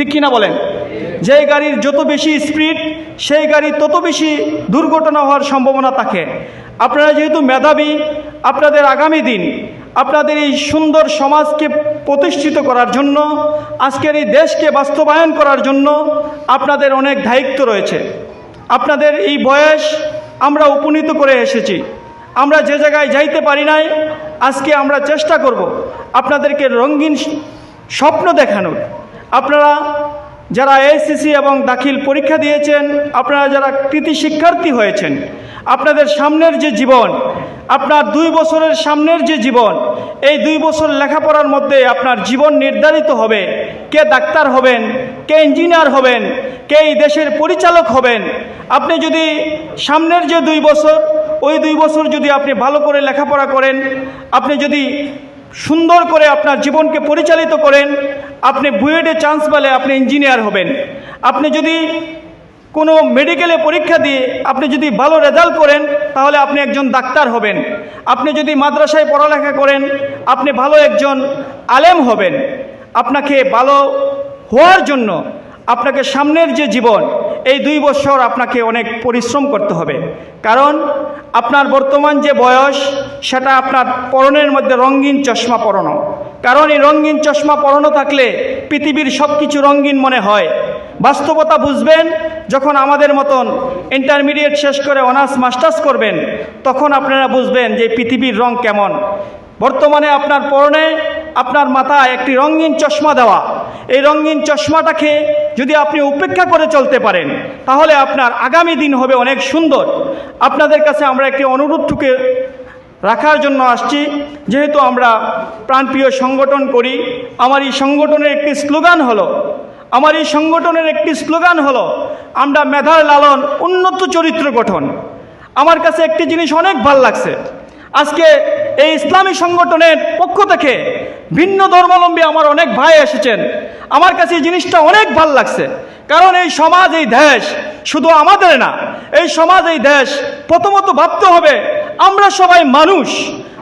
ঠিক কিনা বলেন? যে গাড়ির যত বেশি স্পিড সেই গাড়ির তত বেশি দুর্ঘটনা হওয়ার সম্ভাবনা থাকে। আপনারা যেহেতু মেধাবী, আপনাদের আগামী দিন, আপনাদের এই সুন্দর সমাজকে প্রতিষ্ঠিত করার জন্য, আজকের এই দেশকে বাস্তবায়ন করার জন্য আপনাদের অনেক দায়িত্ব রয়েছে। আপনাদের এই বয়স আমরা উপনীত করে এসেছি। আমরা যে জায়গায় যাইতে পারি নাই, আজকে আমরা চেষ্টা করব আপনাদেরকে রঙিন স্বপ্ন দেখানোর। আপনারা যারা এসিসি এবং দাখিল পরীক্ষা দিয়েছেন, আপনারা যারা কৃতি শিক্ষার্থী হয়েছেন, আপনাদের সামনের যে জীবন, আপনার দুই বছরের সামনের যে জীবন, এই দুই বছর লেখাপড়ার মধ্যে আপনার জীবন নির্ধারিত হবে। কে ডাক্তার হবেন, কে ইঞ্জিনিয়ার হবেন, কে এই দেশের পরিচালক হবেন, আপনি যদি সামনের যে দুই বছর, ওই দুই বছর যদি আপনি ভালো করে লেখাপড়া করেন, আপনি যদি সুন্দর করে আপনার জীবনকে পরিচালিত করেন আপনি বুয়েটে চান্স পেলে আপনি ইঞ্জিনিয়ার হবেন। আপনি যদি কোনো মেডিকেলে পরীক্ষা দিয়ে আপনি যদি ভালো রেজাল্ট করেন, তাহলে আপনি একজন ডাক্তার হবেন। আপনি যদি মাদ্রাসায় পড়ালেখা করেন, আপনি ভালো একজন আলেম হবেন। আপনাকে ভালো হওয়ার জন্য আপনাকে সামনের যে জীবন, এই দুই বছর আপনাকে অনেক পরিশ্রম করতে হবে। কারণ আপনার বর্তমান যে বয়স, সেটা আপনার পরনের মধ্যে রঙিন চশমা পরানো। কারণ এই রঙিন চশমা পরানো থাকলে পৃথিবীর সব কিছু রঙিন মনে হয়। বাস্তবতা বুঝবেন, যখন আমাদের মতন ইন্টারমিডিয়েট শেষ করে অনার্স, মাস্টার্স করবেন, তখন আপনারা বুঝবেন যে পৃথিবীর রং কেমন। বর্তমানে আপনার পরনে, আপনার মাথায় একটি রঙিন চশমা দেওয়া। এই রঙিন চশমাটাকে যদি আপনি উপেক্ষা করে চলতে পারেন, তাহলে আপনার আগামী দিন হবে অনেক সুন্দর। আপনাদের কাছে আমরা একটি অনুরোধটুকে রাখার জন্য আসছি। যেহেতু আমরা প্রাণপ্রিয় সংগঠন করি, আমার এই সংগঠনের একটি স্লোগান হলো, আমার এই সংগঠনের একটি স্লোগান হলো, আমরা মেধার লালন উন্নত চরিত্র গঠন। আমার কাছে একটি জিনিস অনেক ভালো লাগছে। আজকে এই ইসলামী সংগঠনের পক্ষ থেকে ভিন্ন ধর্মাবলম্বী আমার অনেক ভাই এসেছেন। আমার কাছে এই জিনিসটা অনেক ভালো লাগছে। কারণ এই সমাজ, এই দেশ শুধু আমাদের না, এই সমাজ, এই দেশ প্রথমত ভাবতে হবে আমরা সবাই মানুষ।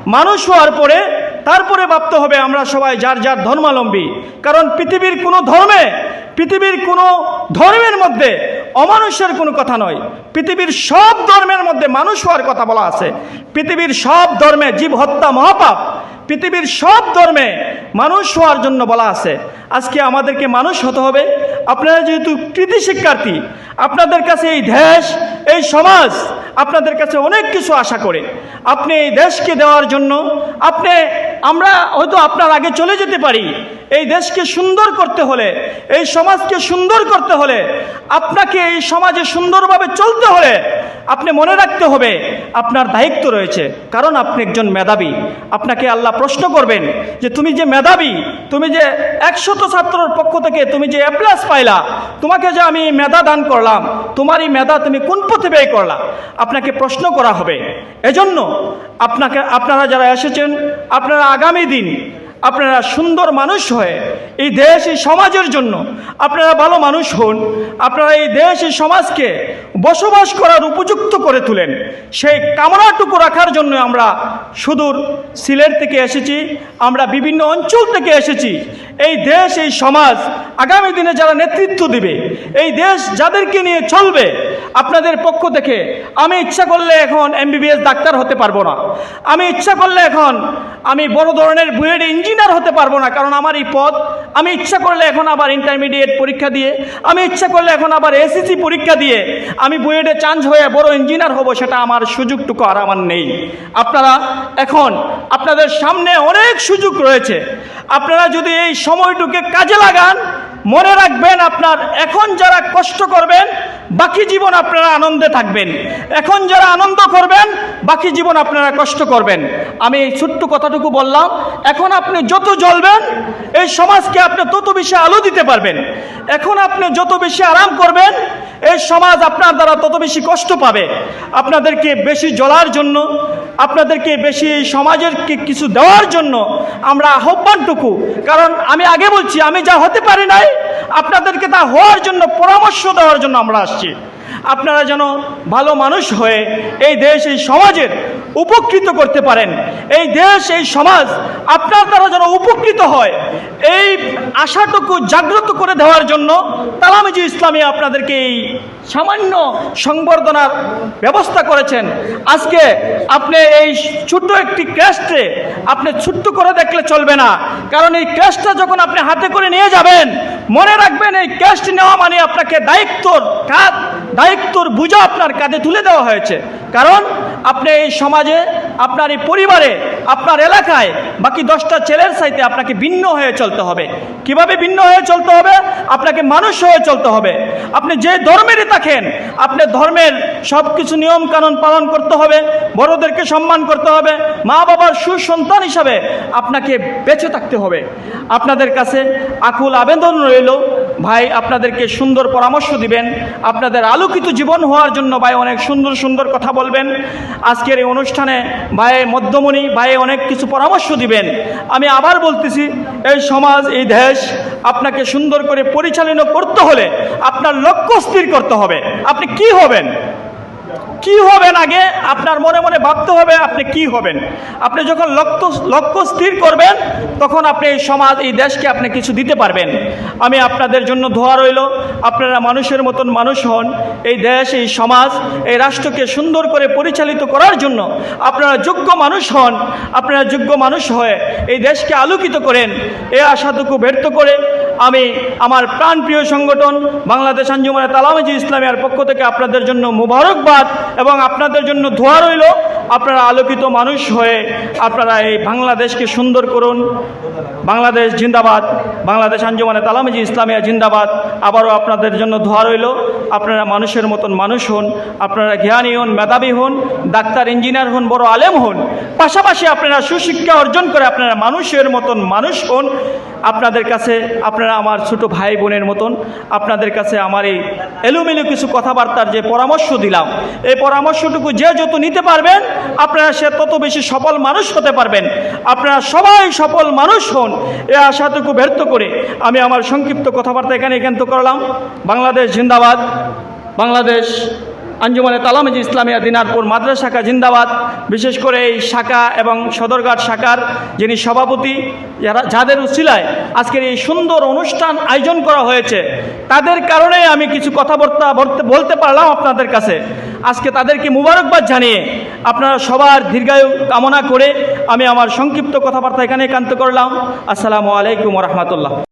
মানুষ হওয়ার পরে, তারপরে ভাবতে হবে আমরা সবাই যার যার ধর্মাবলম্বী। কারণ পৃথিবীর কোনো ধর্মে, পৃথিবীর কোনো ধর্মের মধ্যে অমানুষের কোনো কথা নয়। পৃথিবীর সব ধর্মের মধ্যে মানুষ হওয়ার কথা বলা আছে। পৃথিবীর সব ধর্মে জীব হত্যা মহাপাপ। পৃথিবীর সব ধর্মে মানুষ হওয়ার জন্য বলা আছে। আজকে আমাদেরকে মানুষ হতে হবে। আপনারা যেহেতু কৃতি শিক্ষার্থী, আপনাদের কাছে এই দেশ, এই সমাজ আপনাদের কাছে অনেক কিছু আশা করে। আপনি এই দেশকে দেওয়ার জন্য, আপনি, আমরা হয়তো আপনার আগে চলে যেতে পারি। এই দেশকে সুন্দর করতে হলে, এই সমাজকে সুন্দর করতে হলে, আপনাকে এই সমাজে সুন্দরভাবে চলতে হলে আপনি মনে রাখতে হবে, আপনার দায়িত্ব রয়েছে। কারণ আপনি একজন মেধাবী। আপনাকে আল্লাহ প্রশ্ন করবেন যে, তুমি যে মেধাবী, তুমি যে একশত ছাত্রর পক্ষ থেকে, তুমি যে অ্যাপ্লাস প্লাস পাইলা, তোমাকে যে আমি মেধা দান করলাম তোমার এই মেধা তুমি কোন পথে ব্যয় করলা? আপনাকে প্রশ্ন করা হবে। এজন্য আপনাকে, আপনারা যারা এসেছেন, আপনারা আগামী দিন আপনারা সুন্দর মানুষ হয়ে এই দেশ, এই সমাজের জন্য আপনারা ভালো মানুষ হন। আপনারা এই দেশ, এই সমাজকে বসবাস করার উপযুক্ত করে তুলেন। সেই কামনাটুকু রাখার জন্য আমরা সুদূর সিলেট থেকে এসেছি। আমরা বিভিন্ন অঞ্চল থেকে এসেছি। এই দেশ, এই সমাজ আগামী দিনে যারা নেতৃত্ব দিবে, এই দেশ যাদেরকে নিয়ে চলবে, আপনাদের পক্ষ থেকে আমি ইচ্ছা করলে এখন এমবিবিএস ডাক্তার হতে পারব না। আমি ইচ্ছা করলে এখন আমি বড় ধরনের বুয়েট ইঞ্জিনিয়ার হতে পারব না, কারণ আমার এই পদ, আমি ইচ্ছা করলে এখন আবার ইন্টারমিডিয়েট পরীক্ষা দিয়ে, আমি ইচ্ছা করলে এখন আবার এসএসসি পরীক্ষা দিয়ে, আমি বুয়েটে চান্স হয়ে বড় ইঞ্জিনিয়ার হব, সেটা আমার সুযোগটুকু আর আমার নেই। আপনারা এখন আপনাদের সামনে অনেক সুযোগ রয়েছে। আপনারা যদি এই সময়টুকে কাজে লাগান, মনে রাখবেন আপনার এখন যারা কষ্ট করবেন বাকি জীবন আপনারা আনন্দে থাকবেন। এখন যারা আনন্দ করবেন, বাকি জীবন আপনারা কষ্ট করবেন। আমি এই ছোট্ট কথাটুকু বললাম, এখন আপনি যত জ্বলবেন, এই সমাজকে আপনি তত বেশি আলো দিতে পারবেন। এখন আপনি যত বেশি আরাম করবেন এই সমাজ আপনার দ্বারা তত বেশি কষ্ট পাবে। আপনাদেরকে বেশি জ্বলার জন্য, আপনাদেরকে বেশি এই সমাজের কিছু দেওয়ার জন্য আমরা আহ্বানটুকু। কারণ আমি আগে বলছি, আমি যা হতে পারি নাই, আপনাদেরকে তা হওয়ার জন্য, পরামর্শ দেওয়ার জন্য আমরা আসছি। আপনারা যেন ভালো মানুষ হয়ে এই দেশ, এই সমাজের উপকৃত করতে পারেন। এই দেশ, এই সমাজ আপনার দ্বারা যেন উপকৃত হয়, এই আশাটুকু জাগ্রত করে দেওয়ার জন্য তালামিজি ইসলামী আপনাদেরকে এই সামান্য সংবর্ধনার ব্যবস্থা করেছেন। আজকে আপনি এই ছোট্ট একটি ক্যাস্টে আপনি ছোট্ট করে দেখলে চলবে না। কারণ এই ক্যাশটা যখন আপনি হাতে করে নিয়ে যাবেন, মনে রাখবেন এই ক্যাশ নেওয়া মানে আপনাকে দায়িত্বর কাজ দায়িত্বর বোঝা আপনার কাঁধে তুলে দেওয়া হয়েছে। কারণ আপনি এই সমাজে, আপনার এই পরিবারে, আপনার এলাকায়, বাকি দশটা ছেলের সাইতে আপনাকে ভিন্ন হয়ে চলতে হবে। কীভাবে ভিন্ন হয়ে চলতে হবে? আপনাকে মানুষ হয়ে চলতে হবে। আপনি যে ধর্মেরই থাকেন, আপনি ধর্মের সব কিছু নিয়ম কানুন পালন করতে হবে, বড়দেরকে সম্মান করতে হবে মা বাবার সুসন্তান হিসাবে আপনাকে বেঁচে থাকতে হবে। আপনাদের কাছে আকুল আবেদন রইল। ভাই, আপনাদেরকে সুন্দর পরামর্শ দিবেন। আপনাদের আলোকিত জীবন হওয়ার জন্য ভাই অনেক সুন্দর সুন্দর কথা বলবেন। আজকের এই অনুষ্ঠানে ভাই মধ্যমণি ভাই অনেক কিছু পরামর্শ দিবেন। আমি আবার বলতেছি, এই সমাজ, এই দেশ আপনাকে সুন্দর করে পরিচালনা করতে হলে আপনার লক্ষ্য স্থির করতে হবে। আপনি কি হবেন? কি হবেন আগে? আপনার মনে মনে ভাবতে হবে আপনি কি হবেন। আপনি যখন লক্ষ্য লক্ষ্য স্থির করবেন, তখন আপনি এই সমাজ, এই দেশকে আপনি কিছু দিতে পারবেন। আমি আপনাদের জন্য ধোয়া রইল। আপনারা মানুষের মতন মানুষ হন। এই দেশ, এই সমাজ, এই রাষ্ট্রকে সুন্দর করে পরিচালিত করার জন্য আপনারা যোগ্য মানুষ হন। আপনারা যোগ্য মানুষ হয়ে এই দেশকে আলোকিত করেন। এই আশাটুকু ব্যর্থ করে আমি আমার প্রাণপ্রিয় সংগঠন বাংলাদেশ আঞ্জুমানে তালামাজি ইসলামিয়ার পক্ষ থেকে আপনাদের জন্য মুবারকবাদ এবং আপনাদের জন্য ধোয়া রইল। আপনারা আলোকিত মানুষ হয়ে আপনারা এই বাংলাদেশকে সুন্দর করুন। বাংলাদেশ জিন্দাবাদ। বাংলাদেশ আঞ্জুমানে তালামিজি ইসলামিয়া জিন্দাবাদ। আবারও আপনাদের জন্য ধোয়া রইল। আপনারা মানুষের মতন মানুষ হন। আপনারা জ্ঞানী হন, মেধাবী হন, ডাক্তার, ইঞ্জিনিয়ার হন, বড় আলেম হন। পাশাপাশি আপনারা সুশিক্ষা অর্জন করে আপনারা মানুষের মতন মানুষ হন। আপনাদের কাছে আপনারা আমার ছোট ভাই বোনের মতন, আপনাদের কাছে আমার এই এলোমেলো কিছু কথাবার্তার যে পরামর্শ দিলাম, এই পরামর্শটুকু যে যত নিতে পারবেন আপনারা সে তত বেশি সফল মানুষ হতে পারবেন। আপনারা সবাই সফল মানুষ হন। এ আশাটুকু ব্যর্থ করে আমি আমার সংক্ষিপ্ত কথাবার্তা এখানে কেন্দ্র করলাম। বাংলাদেশ জিন্দাবাদ। বাংলাদেশ আঞ্জুমানে তালামিজি ইসলামিয়া দিনারপুর মাদ্রাসা শাখা জিন্দাবাদ। বিশেষ করে এই শাখা এবং সদরঘাট শাখার যিনি সভাপতি, যারা যাদের উচিলায় আজকের এই সুন্দর অনুষ্ঠান আয়োজন করা হয়েছে, তাদের কারণে আমি কিছু কথাবার্তা বলতে বলতে পারলাম আপনাদের কাছে। আজকে তাদেরকে মুবারকবাদ জানিয়ে আপনারা সবার দীর্ঘায়ু কামনা করে আমি আমার সংক্ষিপ্ত কথাবার্তা এখানে একান্ত করলাম। আসসালামু আলাইকুম রহমতুল্লাহ।